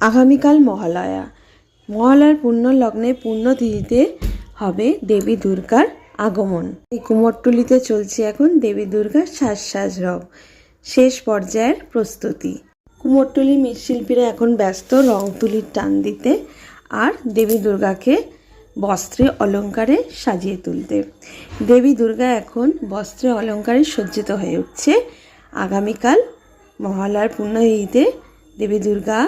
আগামীকাল মহালয়া। মহালয়ার পূর্ণ লগ্নে পূর্ণ তিথিতে হবে দেবী দুর্গার আগমন। এই কুমোরটুলিতে চলছে এখন দেবী দুর্গার সাজ সাজ রব। শেষ পর্যায়ের প্রস্তুতি। কুমোরটুলি মৃৎশিল্পীরা এখন ব্যস্ত রং তুলির টান দিতে আর দেবী দুর্গাকে বস্ত্রে অলঙ্কারে সাজিয়ে তুলতে। দেবী দুর্গা এখন বস্ত্রে অলঙ্কারে সজ্জিত হয়ে উঠছে। আগামীকাল মহালয়ার পূর্ণতিথিতে দেবী দুর্গা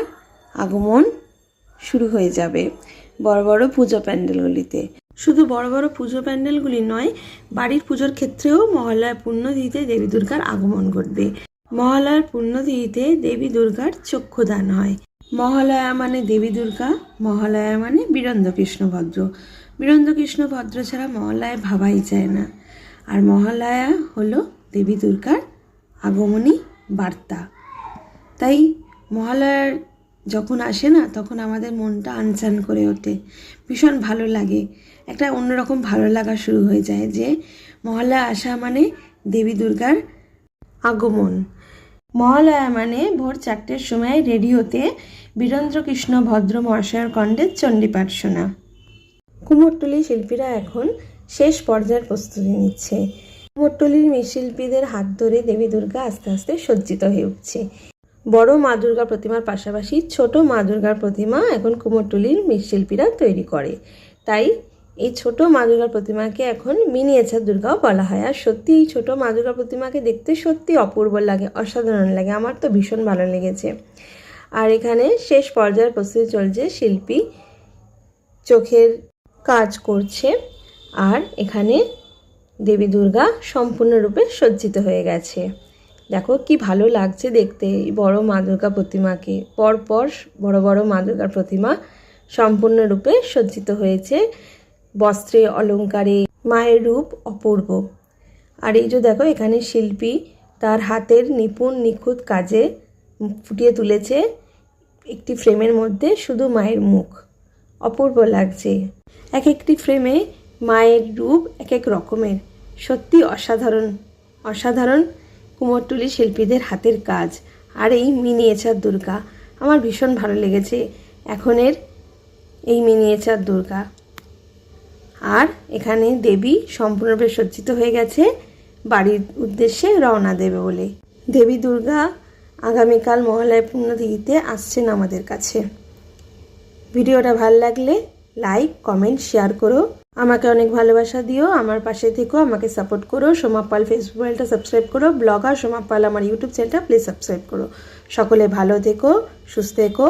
আগমন শুরু হয়ে যাবে বড় বড় পুজো প্যান্ডেলগুলিতে। শুধু বড় বড় পুজো প্যান্ডেলগুলি নয়, বাড়ির পুজোর ক্ষেত্রেও মহালয়ার পূর্ণতিথিতে দেবী দুর্গার আগমন ঘটবে। মহালয়ার পূর্ণতিথিতে দেবী দুর্গার চক্ষুদান হয়। মহালয়া মানে দেবী দুর্গা, মহালয়া মানে বীরেন্দ্র কৃষ্ণ ভদ্র। বীরেন্দ্র কৃষ্ণ ভদ্র ছাড়া মহালয়া ভাবাই যায় না। আর মহালয়া হলো দেবী দুর্গার আগমনী বার্তা। তাই মহালয়ার যখন আসে না, তখন আমাদের মনটা আনচান করে ওঠে। ভীষণ ভালো লাগে। একটা অন্যরকম ভালো লাগা শুরু হয়ে যায় যে, মহালয়া আসা মানে দেবী দুর্গার আগমন। মহালয়া মানে ভোর চারটের সময় রেডিওতে বীরেন্দ্রকৃষ্ণ ভদ্র মহাশয়ের কণ্ডের চণ্ডীপাঠ শোনা কুমোরটুলি শিল্পীরা এখন শেষ পর্যায়ের প্রস্তুতি নিচ্ছে। কুমোরটুলির মৃৎশিল্পীদের হাত ধরে দেবী দুর্গা আস্তে আস্তে সজ্জিত হয়ে উঠছে। বড় মা দুর্গা প্রতিমার পাশাপাশি ছোট মা দুর্গার প্রতিমা এখন কুমোরটুলির মৃৎশিল্পীরা তৈরি করে। তাই এই ছোট মা দুর্গার প্রতিমাকে এখন মিনিয়েচার দুর্গাও বলা হয়। আর সত্যি এই ছোট মা দুর্গা প্রতিমাকে দেখতে সত্যি অপূর্ব লাগে, অসাধারণ লাগে। আমার তো ভীষণ ভালো লেগেছে। আর এখানে শেষ পর্যায়ের প্রস্তুতি চলছে শিল্পী, চোখের কাজ করছে। আর এখানে দেবী দুর্গা সম্পূর্ণরূপে সজ্জিত হয়ে গেছে। দেখো কি ভালো লাগছে দেখতে, এই বড় মা দুর্গা প্রতিমাকে। পরপর পর বড় বড় মা দুর্গার প্রতিমা সম্পূর্ণরূপে সজ্জিত হয়েছে। বস্ত্রে অলঙ্কারে মায়ের রূপ অপূর্ব। আর এই যে দেখো এখানে শিল্পী তার হাতের নিপুণ নিখুঁত কাজে ফুটিয়ে তুলেছে। একটি ফ্রেমের মধ্যে শুধু মায়ের মুখ। অপূর্ব লাগছে। এক একটি ফ্রেমে মায়ের রূপ এক এক রকমের। সত্যি অসাধারণ অসাধারণ কুমোরটুলি শিল্পীদের হাতের কাজ আর এই মিনিয়েচার দুর্গা। আমার ভীষণ ভালো লেগেছে এখনের এই মিনিয়েচার দুর্গা। আর এখানে দেবী সম্পূর্ণরূপে সজ্জিত হয়ে গেছে, বাড়ির উদ্দেশ্যে রওনা দেবে বলে। দেবী দুর্গা আগামীকাল মহালয়া পূর্ণতিথিতে আসছেন আমাদের কাছে। ভিডিওটা ভালো লাগলে লাইক, কমেন্ট, শেয়ার করো। আমাকে অনেক ভালোবাসা দিও, আমার পাশে থেকো, আমাকে সাপোর্ট করো। সোমা পাল ফেসবুক চ্যানেলটা সাবস্ক্রাইব করো ব্লগার সোমা পাল আমার ইউটিউব চ্যানেলটা প্লিজ সাবস্ক্রাইব করো। সকলে ভালো থেকো, সুস্থ থেকো।